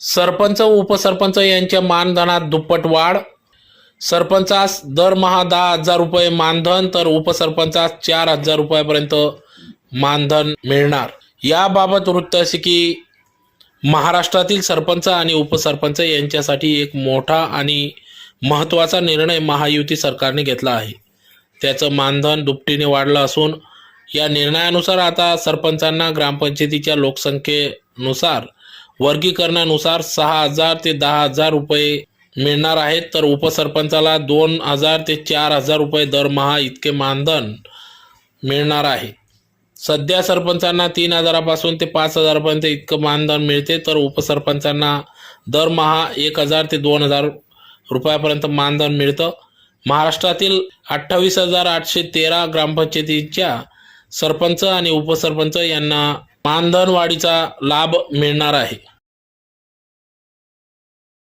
सरपंच उपसरपंच यांच्या मानधनात दुप्पट वाढ. सरपंचास दरमहा दहा हजार रुपये मानधन तर उपसरपंचास चार हजार रुपयापर्यंत मानधन मिळणार. याबाबत वृत्त असे की महाराष्ट्रातील सरपंच आणि उपसरपंच यांच्यासाठी एक मोठा आणि महत्त्वाचा निर्णय महायुती सरकारने घेतला आहे. त्याचं मानधन दुपटीने वाढलं असून या निर्णयानुसार आता सरपंचांना ग्रामपंचायतीच्या लोकसंख्येनुसार वर्गीकरणानुसार सहा हजार ते दहा हजार रुपये मिळणार आहेत. तर उपसरपंचाला दोन हजार ते चार हजार रुपये दरमहा इतके मानधन मिळणार आहे. सध्या सरपंचांना तीन हजारापासून ते पाच हजारापर्यंत इतकं मानधन मिळते. तर उपसरपंचांना दरमहा एक हजार ते दोन हजार रुपयापर्यंत मानधन मिळतं. महाराष्ट्रातील अठ्ठावीस हजार आठशे तेरा ग्रामपंचायतीच्या सरपंच आणि उपसरपंच यांना मानधनवाढीचा लाभ मिळणार आहे.